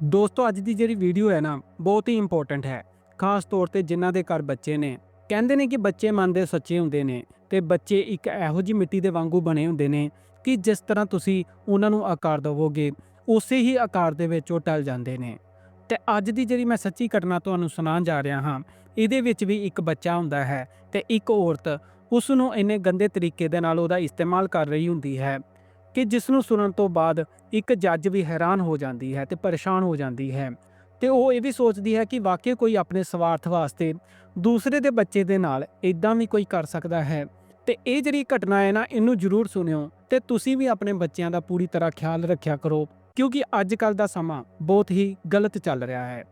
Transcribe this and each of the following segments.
ਦੋਸਤੋ, ਅੱਜ ਦੀ ਜਿਹੜੀ ਵੀਡੀਓ ਹੈ ਨਾ, ਬਹੁਤ ਹੀ ਇੰਪੋਰਟੈਂਟ ਹੈ। ਖਾਸ ਤੌਰ ਤੇ ਜਿਨ੍ਹਾਂ ਦੇ ਘਰ ਬੱਚੇ ਨੇ। ਕਹਿੰਦੇ ਨੇ ਕਿ ਬੱਚੇ ਮਨ ਦੇ ਸੱਚੇ ਹੁੰਦੇ ਨੇ ਤੇ ਬੱਚੇ ਇੱਕ ਇਹੋ ਜਿਹੀ ਮਿੱਟੀ ਦੇ ਵਾਂਗੂ ਬਣੇ ਹੁੰਦੇ ਨੇ ਕਿ ਜਿਸ ਤਰ੍ਹਾਂ ਤੁਸੀਂ ਉਹਨਾਂ ਨੂੰ ਆਕਾਰ ਦੇਵੋਗੇ, ਉਸੇ ਹੀ ਆਕਾਰ ਦੇ ਵਿੱਚ ਉਹ ਟਲ ਜਾਂਦੇ ਨੇ। ਤੇ ਅੱਜ ਦੀ ਜਿਹੜੀ ਮੈਂ ਸੱਚੀ ਘਟਨਾ ਤੁਹਾਨੂੰ ਸੁਣਾਉਣ ਜਾ ਰਿਹਾ ਹਾਂ, ਇਹਦੇ ਵਿੱਚ ਵੀ ਇੱਕ ਬੱਚਾ ਹੁੰਦਾ ਹੈ ਤੇ ਇੱਕ ਔਰਤ ਉਸ ਨੂੰ ਇੰਨੇ ਗੰਦੇ ਤਰੀਕੇ ਦੇ ਨਾਲ ਉਹਦਾ ਇਸਤੇਮਾਲ ਕਰ ਰਹੀ ਹੁੰਦੀ ਹੈ। ਕਿ ਜਿਸ ਨੂੰ ਸੁਣਨ ਤੋਂ ਬਾਅਦ ਇੱਕ ਜੱਜ ਵੀ ਹੈਰਾਨ ਹੋ ਜਾਂਦੀ ਹੈ ਤੇ ਪਰੇਸ਼ਾਨ ਹੋ ਜਾਂਦੀ ਹੈ। ਤੇ ਉਹ ਇਹ ਵੀ ਸੋਚਦੀ ਹੈ ਕਿ ਵਾਕਈ ਕੋਈ ਆਪਣੇ ਸਵਾਰਥ ਵਾਸਤੇ ਦੂਸਰੇ ਦੇ ਬੱਚੇ ਦੇ ਨਾਲ ਇਦਾਂ ਵੀ ਕੋਈ ਕਰ ਸਕਦਾ ਹੈ। ਤੇ ਇਹ ਜਿਹੜੀ ਘਟਨਾ ਹੈ ਨਾ, ਇਹਨੂੰ ਜ਼ਰੂਰ ਸੁਣਿਓ ਤੇ ਤੁਸੀਂ ਵੀ ਆਪਣੇ ਬੱਚਿਆਂ ਦਾ ਪੂਰੀ ਤਰ੍ਹਾਂ ਖਿਆਲ ਰੱਖਿਆ ਕਰੋ, ਕਿਉਂਕਿ ਅੱਜ ਕੱਲ ਦਾ ਸਮਾਂ ਬਹੁਤ ਹੀ ਗਲਤ ਚੱਲ ਰਿਹਾ ਹੈ।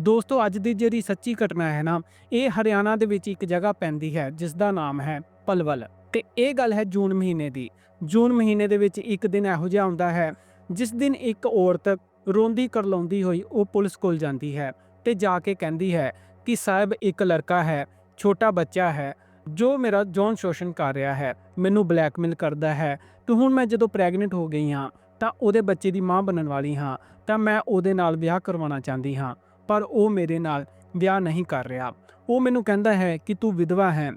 ਦੋਸਤੋ, ਅੱਜ ਦੀ ਜਿਹੜੀ ਸੱਚੀ ਘਟਨਾ ਹੈ ਨਾ, ਇਹ ਹਰਿਆਣਾ ਦੇ ਵਿੱਚ ਇੱਕ ਜਗ੍ਹਾ ਪੈਂਦੀ ਹੈ ਜਿਸ ਦਾ ਨਾਮ ਹੈ ਪਲਵਲ। ਤੇ ਇਹ ਗੱਲ ਹੈ ਜੂਨ ਮਹੀਨੇ ਦੀ। ਜੂਨ ਮਹੀਨੇ ਦੇ ਵਿੱਚ ਇੱਕ ਦਿਨ ਇਹੋ ਜਿਹਾ ਆਉਂਦਾ ਹੈ, ਜਿਸ ਦਿਨ ਇੱਕ ਔਰਤ ਰੋਂਦੀ ਕਰਲਾਉਂਦੀ ਹੋਈ ਉਹ ਪੁਲਿਸ ਕੋਲ ਜਾਂਦੀ ਹੈ ਤੇ ਜਾ ਕੇ ਕਹਿੰਦੀ ਹੈ ਕਿ ਸਾਹਿਬ ਇੱਕ ਲੜਕਾ ਹੈ, ਛੋਟਾ ਬੱਚਾ ਹੈ, ਜੋ ਮੇਰਾ ਜੌਨ ਸ਼ੋਸ਼ਣ ਕਰ ਰਿਹਾ ਹੈ, ਮੈਨੂੰ ਬਲੈਕਮੇਲ ਕਰਦਾ ਹੈ, ਤੇ ਹੁਣ ਮੈਂ ਜਦੋਂ ਪ੍ਰੈਗਨੈਂਟ ਹੋ ਗਈ ਹਾਂ, ਤਾਂ ਉਹਦੇ ਬੱਚੇ ਦੀ ਮਾਂ ਬਣਨ ਵਾਲੀ ਹਾਂ, ਤਾਂ ਮੈਂ ਉਹਦੇ ਨਾਲ ਵਿਆਹ ਕਰਵਾਉਣਾ ਚਾਹੁੰਦੀ ਹਾਂ, ਪਰ ਉਹ ਮੇਰੇ ਨਾਲ ਵਿਆਹ ਨਹੀਂ ਕਰ ਰਿਹਾ। ਉਹ ਮੈਨੂੰ ਕਹਿੰਦਾ ਹੈ ਕਿ ਤੂੰ ਵਿਧਵਾ ਹੈ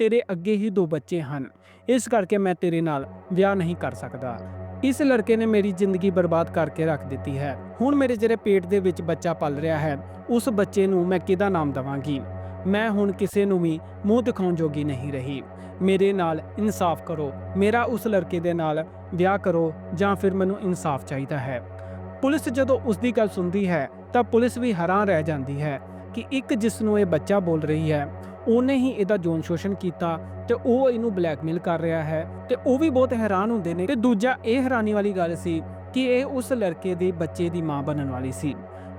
ਤੇਰੇ ਅੱਗੇ ਹੀ ਦੋ ਬੱਚੇ ਹਨ। ਇਸ ਕਰਕੇ ਮੈਂ ਤੇਰੇ ਨਾਲ ਵਿਆਹ ਨਹੀਂ ਕਰ ਸਕਦਾ। ਇਸ ਲੜਕੇ ਨੇ ਮੇਰੀ ਜ਼ਿੰਦਗੀ ਬਰਬਾਦ ਕਰਕੇ ਰੱਖ ਦਿੱਤੀ ਹੈ। ਹੁਣ ਮੇਰੇ ਜਿਹੜੇ ਪੇਟ ਦੇ ਵਿੱਚ ਬੱਚਾ ਪਲ ਰਿਹਾ ਹੈ, ਉਸ ਬੱਚੇ ਨੂੰ ਮੈਂ ਕਿਹਦਾ ਨਾਮ ਦਵਾਂਗੀ? ਮੈਂ ਹੁਣ ਕਿਸੇ ਨੂੰ ਵੀ ਮੂੰਹ ਦਿਖਾਉਣ ਜੋਗੀ ਨਹੀਂ ਰਹੀ। ਮੇਰੇ ਨਾਲ ਇਨਸਾਫ ਕਰੋ। ਮੇਰਾ ਉਸ ਲੜਕੇ ਦੇ ਨਾਲ ਵਿਆਹ ਕਰੋ ਜਾਂ ਫਿਰ ਮੈਨੂੰ ਇਨਸਾਫ ਚਾਹੀਦਾ ਹੈ। ਪੁਲਿਸ ਜਦੋਂ ਉਸ ਦੀ ਗੱਲ ਸੁਣਦੀ ਹੈ, ਤਾਂ ਪੁਲਿਸ ਵੀ ਹੈਰਾਨ ਰਹਿ ਜਾਂਦੀ ਹੈ। ਕਿ ਇੱਕ ਜਿਸ ਨੂੰ ਇਹ ਬੱਚਾ ਬੋਲ ਰਹੀ ਹੈ, ਉਹਨੇ ਹੀ ਇਹਦਾ ਜੋਨ ਸ਼ੋਸ਼ਣ ਕੀਤਾ ਤੇ ਉਹ ਇਹਨੂੰ ਬਲੈਕਮੇਲ ਕਰ ਰਿਹਾ ਹੈ ਤੇ ਉਹ ਵੀ ਬਹੁਤ ਹੈਰਾਨ ਹੁੰਦੇ ਨੇ ਤੇ ਦੂਜਾ ਇਹ ਹੈਰਾਨੀ ਵਾਲੀ ਗੱਲ ਸੀ ਕਿ ਇਹ ਉਸ ਲੜਕੇ ਦੇ ਬੱਚੇ ਦੀ ਮਾਂ ਬਣਨ ਵਾਲੀ ਸੀ।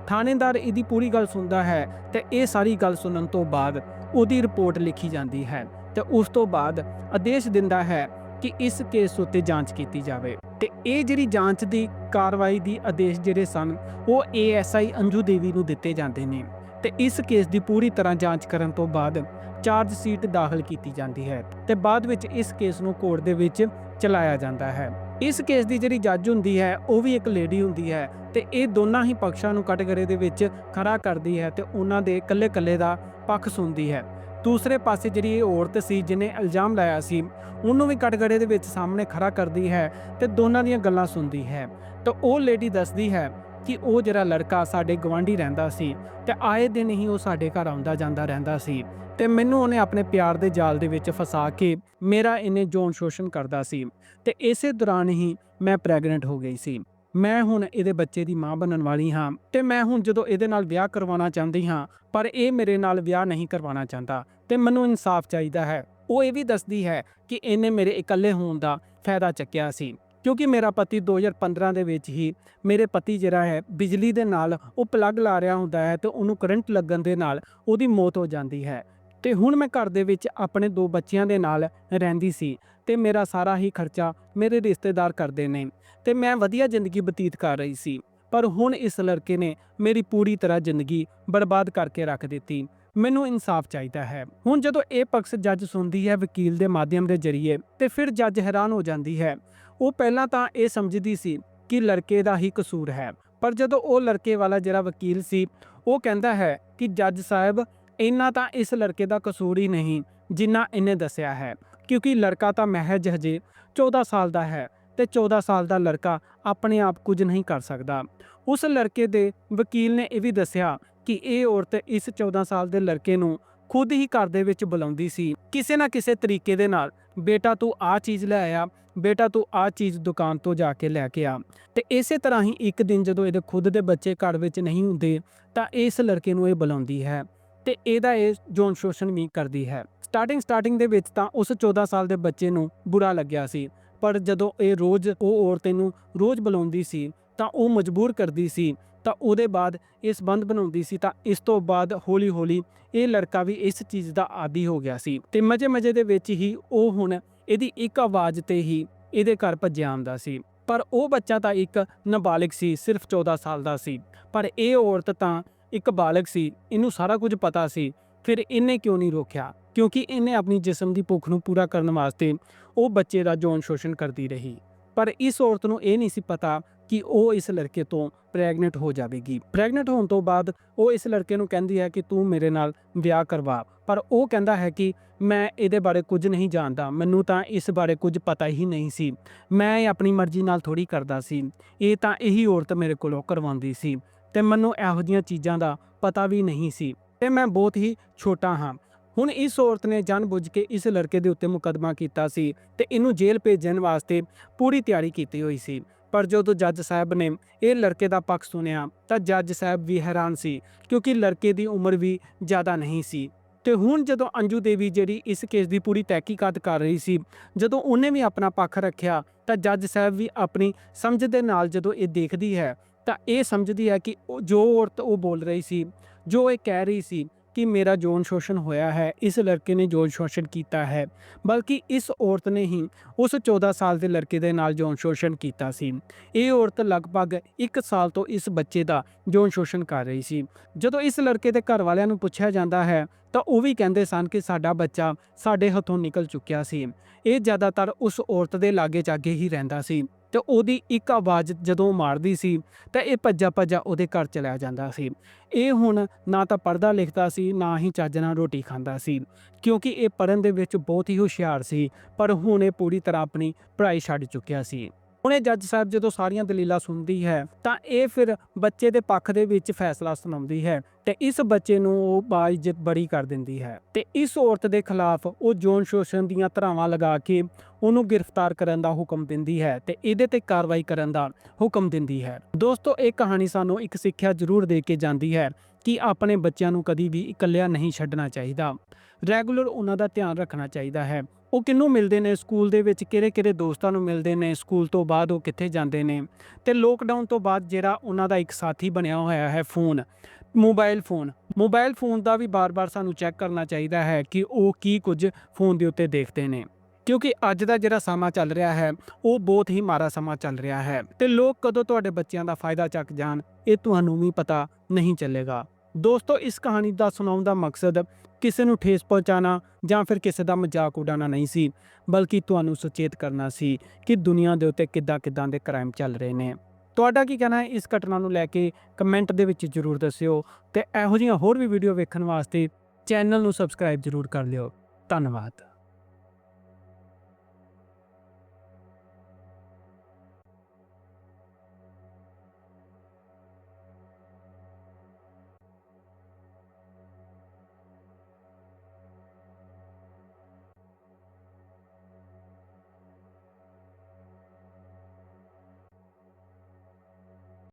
ਥਾਣੇਦਾਰ ਇਹਦੀ ਪੂਰੀ ਗੱਲ ਸੁਣਦਾ ਹੈ ਤੇ ਇਹ ਸਾਰੀ ਗੱਲ ਸੁਣਨ ਤੋਂ ਬਾਅਦ ਉਹਦੀ ਰਿਪੋਰਟ ਲਿਖੀ ਜਾਂਦੀ ਹੈ ਤੇ ਉਸ ਤੋਂ ਬਾਅਦ ਆਦੇਸ਼ ਦਿੰਦਾ ਹੈ ਕਿ ਇਸ ਕੇਸ ਉੱਤੇ ਜਾਂਚ ਕੀਤੀ ਜਾਵੇ ਤੇ ਇਹ ਜਿਹੜੀ ਜਾਂਚ ਦੀ ਕਾਰਵਾਈ ਦੀ ਆਦੇਸ਼ ਜਿਹੜੇ ਸਨ, ਉਹ ਏਐਸਆਈ ਅੰਜੂ ਦੇਵੀ ਨੂੰ ਦਿੱਤੇ ਜਾਂਦੇ ਨੇ। ਤੇ ਇਸ ਕੇਸ ਦੀ ਪੂਰੀ ਤਰ੍ਹਾਂ ਜਾਂਚ ਕਰਨ ਤੋਂ ਬਾਅਦ ਚਾਰਜ ਸ਼ੀਟ ਦਾਖਲ ਕੀਤੀ ਜਾਂਦੀ ਹੈ ਤੇ ਬਾਅਦ ਵਿੱਚ ਇਸ ਕੇਸ ਨੂੰ ਕੋਰਟ ਦੇ ਵਿੱਚ ਚਲਾਇਆ ਜਾਂਦਾ ਹੈ। ਇਸ ਕੇਸ ਦੀ ਜਿਹੜੀ ਜੱਜ ਹੁੰਦੀ ਹੈ, ਉਹ ਵੀ ਇੱਕ ਲੇਡੀ ਹੁੰਦੀ ਹੈ ਤੇ ਇਹ ਦੋਨਾਂ ਹੀ ਪੱਖਾਂ ਨੂੰ ਕਟਗਰੇ ਦੇ ਵਿੱਚ ਖੜਾ ਕਰਦੀ ਹੈ ਤੇ ਉਹਨਾਂ ਦੇ ਇਕੱਲੇ-ਇਕੱਲੇ ਦਾ ਪੱਖ ਸੁਣਦੀ ਹੈ। ਦੂਸਰੇ ਪਾਸੇ ਜਿਹੜੀ ਇਹ ਔਰਤ ਸੀ, ਜਿਹਨੇ ਇਲਜ਼ਾਮ ਲਾਇਆ ਸੀ, ਉਹਨੂੰ ਵੀ ਕਟਗੜੇ ਦੇ ਵਿੱਚ ਸਾਹਮਣੇ ਖੜਾ ਕਰਦੀ ਹੈ ਤੇ ਦੋਨਾਂ ਦੀਆਂ ਗੱਲਾਂ ਸੁਣਦੀ ਹੈ। ਤਾਂ ਉਹ ਲੇਡੀ ਦੱਸਦੀ ਹੈ ਕਿ ਉਹ ਜਿਹੜਾ ਲੜਕਾ ਸਾਡੇ ਗਵਾਂਢੀ ਰਹਿੰਦਾ ਸੀ ਤੇ ਆਏ ਦਿਨ ਹੀ ਉਹ ਸਾਡੇ ਘਰ ਆਉਂਦਾ ਜਾਂਦਾ ਰਹਿੰਦਾ ਸੀ ਤੇ ਮੈਨੂੰ ਉਹਨੇ ਆਪਣੇ ਪਿਆਰ ਦੇ ਜਾਲ ਦੇ ਵਿੱਚ ਫਸਾ ਕੇ ਮੇਰਾ ਇਹਨੇ ਜੋਨ ਸ਼ੋਸ਼ਣ ਕਰਦਾ ਸੀ ਤੇ ਇਸੇ ਦੌਰਾਨ ਹੀ ਮੈਂ ਪ੍ਰੈਗਨੈਂਟ ਹੋ ਗਈ ਸੀ। ਮੈਂ ਹੁਣ ਇਹਦੇ ਬੱਚੇ ਦੀ ਮਾਂ ਬਣਨ ਵਾਲੀ ਹਾਂ ਤੇ ਮੈਂ ਹੁਣ ਜਦੋਂ ਇਹਦੇ ਨਾਲ ਵਿਆਹ ਕਰਵਾਉਣਾ ਚਾਹੁੰਦੀ ਹਾਂ, ਪਰ ਇਹ ਮੇਰੇ ਨਾਲ ਵਿਆਹ ਨਹੀਂ ਕਰਵਾਉਣਾ ਚਾਹੁੰਦਾ ਤੇ ਮੈਨੂੰ ਇਨਸਾਫ ਚਾਹੀਦਾ ਹੈ। ਉਹ ਇਹ ਵੀ ਦੱਸਦੀ ਹੈ ਕਿ ਇਹਨੇ ਮੇਰੇ ਇਕੱਲੇ ਹੋਣ ਦਾ ਫਾਇਦਾ ਚੱਕਿਆ ਸੀ। ਕਿਉਂਕਿ ਮੇਰਾ ਪਤੀ 2015 ਦੇ ਵਿੱਚ ਹੀ ਮੇਰੇ ਪਤੀ ਜਿਹੜਾ ਹੈ, ਬਿਜਲੀ ਦੇ ਨਾਲ ਉਹ ਪਲੱਗ ਲਾ ਰਿਹਾ ਹੁੰਦਾ ਹੈ ਤੇ ਉਹਨੂੰ ਕਰੰਟ ਲੱਗਣ ਦੇ ਨਾਲ ਉਹਦੀ ਮੌਤ ਹੋ ਜਾਂਦੀ ਹੈ। ਤੇ ਹੁਣ ਮੈਂ ਘਰ ਦੇ ਵਿੱਚ ਆਪਣੇ ਦੋ ਬੱਚਿਆਂ ਦੇ ਨਾਲ ਰਹਿੰਦੀ ਸੀ ਤੇ ਮੇਰਾ ਸਾਰਾ ਹੀ ਖਰਚਾ ਮੇਰੇ ਰਿਸ਼ਤੇਦਾਰ ਕਰਦੇ ਨੇ ਤੇ ਮੈਂ ਵਧੀਆ ਜ਼ਿੰਦਗੀ ਬਤੀਤ ਕਰ ਰਹੀ ਸੀ। ਪਰ ਹੁਣ ਇਸ ਲੜਕੇ ਨੇ ਮੇਰੀ ਪੂਰੀ ਤਰ੍ਹਾਂ ਜ਼ਿੰਦਗੀ ਬਰਬਾਦ ਕਰਕੇ ਰੱਖ ਦਿੱਤੀ। ਮੈਨੂੰ ਇਨਸਾਫ ਚਾਹੀਦਾ ਹੈ। ਹੁਣ ਜਦੋਂ ਇਹ ਪਕਸ਼ ਜੱਜ ਸੁਣਦੀ ਹੈ ਵਕੀਲ ਦੇ ਮਾਧਿਅਮ ਦੇ ਜ਼ਰੀਏ ਤੇ ਫਿਰ ਜੱਜ ਹੈਰਾਨ ਹੋ ਜਾਂਦੀ ਹੈ ਉਹ ਪਹਿਲਾਂ ਤਾਂ ਇਹ ਸਮਝਦੀ ਸੀ ਕਿ ਲੜਕੇ ਦਾ ਹੀ ਕਸੂਰ ਹੈ। ਪਰ ਜਦੋਂ ਉਹ ਲੜਕੇ ਵਾਲਾ ਜਿਹੜਾ ਵਕੀਲ ਸੀ, ਉਹ ਕਹਿੰਦਾ ਹੈ ਕਿ ਜੱਜ ਸਾਹਿਬ, ਇੰਨਾ ਤਾਂ ਇਸ ਲੜਕੇ ਦਾ ਕਸੂਰ ਹੀ ਨਹੀਂ, ਜਿੰਨਾ ਇਹਨੇ ਦੱਸਿਆ ਹੈ। ਕਿਉਂਕਿ ਲੜਕਾ ਤਾਂ ਮਹਿਜ ਹਜੇ 14 ਸਾਲ ਦਾ ਹੈ ਤੇ 14 ਸਾਲ ਦਾ ਲੜਕਾ ਆਪਣੇ ਆਪ ਕੁਝ ਨਹੀਂ ਕਰ ਸਕਦਾ। ਉਸ ਲੜਕੇ ਦੇ ਵਕੀਲ ਨੇ ਇਹ ਵੀ ਦੱਸਿਆ ਕਿ ਇਹ ਔਰਤ ਇਸ 14 ਸਾਲ ਦੇ ਲੜਕੇ ਨੂੰ ਖੁਦ ਹੀ ਘਰ ਦੇ ਵਿੱਚ ਬੁਲਾਉਂਦੀ ਸੀ। ਕਿਸੇ ਨਾ ਕਿਸੇ ਤਰੀਕੇ ਦੇ ਨਾਲ, ਬੇਟਾ ਤੂੰ ਆ ਚੀਜ਼ ਲੈ ਆਇਆ, ਬੇਟਾ ਤੂੰ ਆ ਚੀਜ਼ ਦੁਕਾਨ ਤੋਂ ਜਾ ਕੇ ਲੈ ਕੇ ਆ। ਤੇ ਇਸੇ ਤਰ੍ਹਾਂ ਹੀ ਇੱਕ ਦਿਨ ਜਦੋਂ ਇਹਦੇ ਖੁਦ ਦੇ ਬੱਚੇ ਘਰ ਵਿੱਚ ਨਹੀਂ ਹੁੰਦੇ, ਤਾਂ ਇਸ ਲੜਕੇ ਨੂੰ ਇਹ ਬੁਲਾਉਂਦੀ ਹੈ ਤੇ ਇਹਦਾ ਇਹ ਜੋਨ ਸ਼ੋਸ਼ਣ ਵੀ ਕਰਦੀ ਹੈ। ਸਟਾਰਟਿੰਗ ਸਟਾਰਟਿੰਗ ਦੇ ਵਿੱਚ ਤਾਂ ਉਸ 14 ਸਾਲ ਦੇ ਬੱਚੇ ਨੂੰ ਬੁਰਾ ਲੱਗਿਆ ਸੀ, ਪਰ ਜਦੋਂ ਇਹ ਰੋਜ਼ ਉਹ ਔਰਤ ਨੂੰ ਰੋਜ਼ ਬੁਲਾਉਂਦੀ ਸੀ ਤਾਂ ਉਹ ਮਜਬੂਰ ਕਰਦੀ ਸੀ। ਤਾਂ ਉਹਦੇ ਬਾਅਦ ਇਹ ਸੰਬੰਧ ਬਣਾਉਂਦੀ ਸੀ ਤਾਂ ਇਸ ਤੋਂ ਬਾਅਦ ਹੌਲੀ-ਹੌਲੀ ਇਹ ਲੜਕਾ ਵੀ ਇਸ ਚੀਜ਼ ਦਾ ਆਦੀ ਹੋ ਗਿਆ ਸੀ। ਤੇ ਮਜੇ-ਮਜੇ ਦੇ ਵਿੱਚ ਹੀ ਉਹ ਹੁਣ ਇਹਦੀ ਇੱਕ ਆਵਾਜ਼ ਤੇ ਹੀ ਇਹਦੇ ਘਰ ਭੱਜਿਆ ਆਉਂਦਾ ਸੀ। ਪਰ ਉਹ ਬੱਚਾ ਤਾਂ ਇੱਕ ਨਾਬਾਲਿਗ ਸੀ, ਸਿਰਫ 14 ਸਾਲ ਦਾ ਸੀ। ਪਰ ਇਹ ਔਰਤ ਤਾਂ ਇੱਕ ਬਾਲਗ ਸੀ, ਇਹਨੂੰ ਸਾਰਾ ਕੁਝ ਪਤਾ ਸੀ। ਫਿਰ ਇਹਨੇ ਕਿਉਂ ਨਹੀਂ ਰੋਕਿਆ? ਕਿਉਂਕਿ ਇਹਨੇ ਆਪਣੀ ਜਿਸਮ ਦੀ ਭੁੱਖ ਨੂੰ ਪੂਰਾ ਕਰਨ ਵਾਸਤੇ ਉਹ ਬੱਚੇ ਦਾ ਜੌਨ ਸ਼ੋਸ਼ਣ ਕਰਦੀ ਰਹੀ। ਪਰ ਇਸ ਔਰਤ ਨੂੰ ਇਹ ਨਹੀਂ ਸੀ ਪਤਾ ਕਿ ਉਹ ਇਸ ਲੜਕੇ ਤੋਂ ਪ੍ਰੈਗਨੈਂਟ ਹੋ ਜਾਵੇਗੀ। ਪ੍ਰੈਗਨੈਂਟ ਹੋਣ ਤੋਂ ਬਾਅਦ ਉਹ ਇਸ ਲੜਕੇ ਨੂੰ ਕਹਿੰਦੀ ਹੈ ਕਿ ਤੂੰ ਮੇਰੇ ਨਾਲ ਵਿਆਹ ਕਰਵਾ। ਪਰ ਉਹ ਕਹਿੰਦਾ ਹੈ ਕਿ ਮੈਂ ਇਹਦੇ ਬਾਰੇ ਕੁਝ ਨਹੀਂ ਜਾਣਦਾ। ਮੈਨੂੰ ਤਾਂ ਇਸ ਬਾਰੇ ਕੁਝ ਪਤਾ ਹੀ ਨਹੀਂ ਸੀ। ਮੈਂ ਇਹ ਆਪਣੀ ਮਰਜ਼ੀ ਨਾਲ ਥੋੜੀ ਕਰਦਾ ਸੀ। ਇਹ ਤਾਂ ਇਹੀ ਔਰਤ ਮੇਰੇ ਕੋਲੋਂ ਕਰਵਾਉਂਦੀ ਸੀ। ਤੇ ਮੈਨੂੰ ਇਹੋ ਜਿਹੀਆਂ ਚੀਜ਼ਾਂ ਦਾ ਪਤਾ ਵੀ ਨਹੀਂ ਸੀ। ਤੇ ਮੈਂ ਬਹੁਤ ਹੀ ਛੋਟਾ ਹਾਂ। ਹੁਣ ਇਸ ਔਰਤ ਨੇ ਜਾਣਬੁੱਝ ਕੇ ਇਸ ਲੜਕੇ ਦੇ ਉੱਤੇ ਮੁਕੱਦਮਾ ਕੀਤਾ ਸੀ ਤੇ ਇਹਨੂੰ ਜੇਲ੍ਹ ਭੇਜਣ ਵਾਸਤੇ ਪੂਰੀ ਤਿਆਰੀ ਕੀਤੀ ਹੋਈ ਸੀ। ਪਰ ਜਦੋਂ ਜੱਜ ਸਾਹਿਬ ਨੇ ਇਹ ਲੜਕੇ ਦਾ ਪੱਖ ਸੁਣਿਆ ਤਾਂ ਜੱਜ ਸਾਹਿਬ ਵੀ ਹੈਰਾਨ ਸੀ, ਕਿਉਂਕਿ ਲੜਕੇ ਦੀ ਉਮਰ ਵੀ ਜ਼ਿਆਦਾ ਨਹੀਂ ਸੀ। ਤੇ ਹੁਣ ਜਦੋਂ ਅੰਜੂ ਦੇਵੀ ਜਿਹੜੀ ਇਸ ਕੇਸ ਦੀ ਪੂਰੀ ਤਹਿਕੀਕਾਤ ਕਰ ਰਹੀ ਸੀ, ਜਦੋਂ ਉਹਨੇ ਵੀ ਆਪਣਾ ਪੱਖ ਰੱਖਿਆ, ਤਾਂ ਜੱਜ ਸਾਹਿਬ ਵੀ ਆਪਣੀ ਸਮਝ ਦੇ ਨਾਲ ਜਦੋਂ ਇਹ ਦੇਖਦੀ ਹੈ, ਤਾਂ ਇਹ ਸਮਝਦੀ ਹੈ ਕਿ ਜੋ ਔਰਤ ਉਹ ਬੋਲ ਰਹੀ ਸੀ, ਜੋ ਇਹ ਕਹਿ ਰਹੀ ਸੀ ਕਿ ਮੇਰਾ ਜੋਨ ਸ਼ੋਸ਼ਣ ਹੋਇਆ ਹੈ, ਇਸ ਲੜਕੇ ਨੇ ਜੋਨ ਸ਼ੋਸ਼ਣ ਕੀਤਾ ਹੈ। ਬਲਕਿ ਇਸ ਔਰਤ ਨੇ ਹੀ ਉਸ 14 ਸਾਲ ਦੇ ਲੜਕੇ ਦੇ ਨਾਲ ਜੋਨ ਸ਼ੋਸ਼ਣ ਕੀਤਾ ਸੀ। ਇਹ ਔਰਤ ਲਗਭਗ 1 ਸਾਲ ਤੋਂ ਇਸ ਬੱਚੇ ਦਾ ਜੋਨ ਸ਼ੋਸ਼ਣ ਕਰ ਰਹੀ ਸੀ। ਜਦੋਂ ਇਸ ਲੜਕੇ ਦੇ ਘਰ ਵਾਲਿਆਂ ਨੂੰ ਪੁੱਛਿਆ ਜਾਂਦਾ ਹੈ, ਤਾਂ ਉਹ ਵੀ ਕਹਿੰਦੇ ਸਨ ਕਿ ਸਾਡਾ ਬੱਚਾ ਸਾਡੇ ਹੱਥੋਂ ਨਿਕਲ ਚੁੱਕਿਆ ਸੀ। ਇਹ ਜ਼ਿਆਦਾਤਰ ਉਸ ਔਰਤ ਦੇ ਲਾਗੇ ਜਾਗੇ ਹੀ ਰਹਿੰਦਾ ਸੀ। ਤੇ ਉਹਦੀ ਇੱਕ ਆਵਾਜ਼ ਜਦੋਂ ਮਾਰਦੀ ਸੀ ਤਾਂ ਇਹ ਭੱਜਾ ਭੱਜਾ ਉਹਦੇ ਘਰ ਚਲਿਆ ਜਾਂਦਾ ਸੀ। ਇਹ ਹੁਣ ਨਾ ਤਾਂ ਪੜਦਾ ਲਿਖਦਾ ਸੀ, ਨਾ ਹੀ ਚੱਜ ਨਾਲ ਰੋਟੀ ਖਾਂਦਾ ਸੀ, ਕਿਉਂਕਿ ਇਹ ਪੜਨ ਦੇ ਵਿੱਚ ਬਹੁਤ ਹੀ ਹੁਸ਼ਿਆਰ ਸੀ, ਪਰ ਹੁਣ ਇਹ ਪੂਰੀ ਤਰ੍ਹਾਂ ਆਪਣੀ ਪੜ੍ਹਾਈ ਛੱਡ ਚੁੱਕਿਆ ਸੀ। ਹੁਣ ਇਹ ਜੱਜ ਸਾਹਿਬ ਜਦੋਂ ਸਾਰੀਆਂ ਦਲੀਲਾਂ ਸੁਣਦੀ ਹੈ, ਤਾਂ ਇਹ ਫਿਰ ਬੱਚੇ ਦੇ ਪੱਖ ਦੇ ਵਿੱਚ ਫੈਸਲਾ ਸੁਣਾਉਂਦੀ ਹੈ ਤੇ ਇਸ ਬੱਚੇ ਨੂੰ ਉਹ ਬਾਇਜ਼ਤ ਬਰੀ ਕਰ ਦਿੰਦੀ ਹੈ। ਤੇ ਇਸ ਔਰਤ ਦੇ ਖਿਲਾਫ ਉਹ ਜੋਨ ਸ਼ੋਸ਼ਣ ਦੀਆਂ ਧਰਾਵਾਂ ਲਗਾ ਕੇ ਉਹਨੂੰ ਗ੍ਰਿਫਤਾਰ ਕਰਨ ਦਾ ਹੁਕਮ ਦਿੰਦੀ ਹੈ ਤੇ ਇਹਦੇ ਤੇ ਕਾਰਵਾਈ ਕਰਨ ਦਾ ਹੁਕਮ ਦਿੰਦੀ ਹੈ। ਦੋਸਤੋ, ਇਹ ਕਹਾਣੀ ਸਾਨੂੰ ਇੱਕ ਸਿੱਖਿਆ ਜ਼ਰੂਰ ਦੇ ਕੇ ਜਾਂਦੀ ਹੈ ਕਿ ਆਪਣੇ ਬੱਚਿਆਂ ਨੂੰ ਕਦੀ ਵੀ ਇਕੱਲਿਆਂ ਨਹੀਂ ਛੱਡਣਾ ਚਾਹੀਦਾ। ਰੈਗੂਲਰ ਉਹਨਾਂ ਦਾ ਧਿਆਨ ਰੱਖਣਾ ਚਾਹੀਦਾ ਹੈ। ਉਹ ਕਿੰਨੂੰ ਮਿਲਦੇ ਨੇ? ਸਕੂਲ ਦੇ ਵਿੱਚ ਕਿਹੜੇ ਕਿਹੜੇ ਦੋਸਤਾਂ ਨੂੰ ਮਿਲਦੇ ਨੇ? ਸਕੂਲ ਤੋਂ ਬਾਅਦ ਉਹ ਕਿੱਥੇ ਜਾਂਦੇ ਨੇ? ਤੇ ਲੋਕਡਾਊਨ ਤੋਂ ਬਾਅਦ ਜਿਹੜਾ ਉਹਨਾਂ ਦਾ ਇੱਕ ਸਾਥੀ ਬਣਿਆ ਹੋਇਆ ਹੈ phone mobile phone mobile phone ਦਾ ਵੀ ਬਾਰ-ਬਾਰ ਸਾਨੂੰ ਚੈੱਕ ਕਰਨਾ ਚਾਹੀਦਾ ਹੈ ਕਿ ਉਹ ਕੀ ਕੁਝ ਫੋਨ ਦੇ ਉੱਤੇ ਦੇਖਦੇ ਨੇ। ਕਿਉਂਕਿ ਅੱਜ ਦਾ ਜਿਹੜਾ ਸਮਾਂ ਚੱਲ ਰਿਹਾ ਹੈ, ਉਹ ਬਹੁਤ ਹੀ ਮਾੜਾ ਸਮਾਂ ਚੱਲ ਰਿਹਾ ਹੈ। ਤੇ ਲੋਕ ਕਦੋਂ ਤੁਹਾਡੇ ਬੱਚਿਆਂ ਦਾ ਫਾਇਦਾ ਚੱਕ ਜਾਣ, ਇਹ ਤੁਹਾਨੂੰ ਵੀ ਪਤਾ ਨਹੀਂ ਚੱਲੇਗਾ। ਦੋਸਤੋ, ਇਸ ਕਹਾਣੀ ਦਾ ਸੁਣਾਉਣ ਦਾ ਮਕਸਦ ਕਿਸੇ ਨੂੰ ਠੇਸ ਪਹੁੰਚਾਉਣਾ ਜਾਂ ਫਿਰ ਕਿਸੇ ਦਾ ਮਜ਼ਾਕ ਉਡਾਉਣਾ ਨਹੀਂ ਸੀ, ਬਲਕਿ ਤੁਹਾਨੂੰ ਸੁਚੇਤ ਕਰਨਾ ਸੀ ਕਿ ਦੁਨੀਆ ਦੇ ਉੱਤੇ ਕਿੱਦਾਂ ਕਿੱਦਾਂ ਦੇ ਕ੍ਰਾਈਮ ਚੱਲ ਰਹੇ ਨੇ। ਤੁਹਾਡਾ ਕੀ ਕਹਿਣਾ ਹੈ? ਇਸ ਘਟਨਾ ਨੂੰ ਲੈ ਕੇ ਕਮੈਂਟ ਦੇ ਵਿੱਚ ਜਰੂਰ ਦੱਸਿਓ ਤੇ ਇਹੋ ਜਿਹੀਆਂ ਹੋਰ ਵੀ ਵੀਡੀਓ ਵੇਖਣ ਵਾਸਤੇ ਚੈਨਲ ਨੂੰ ਸਬਸਕ੍ਰਾਈਬ ਜਰੂਰ ਕਰ ਲਿਓ। ਧੰਨਵਾਦ।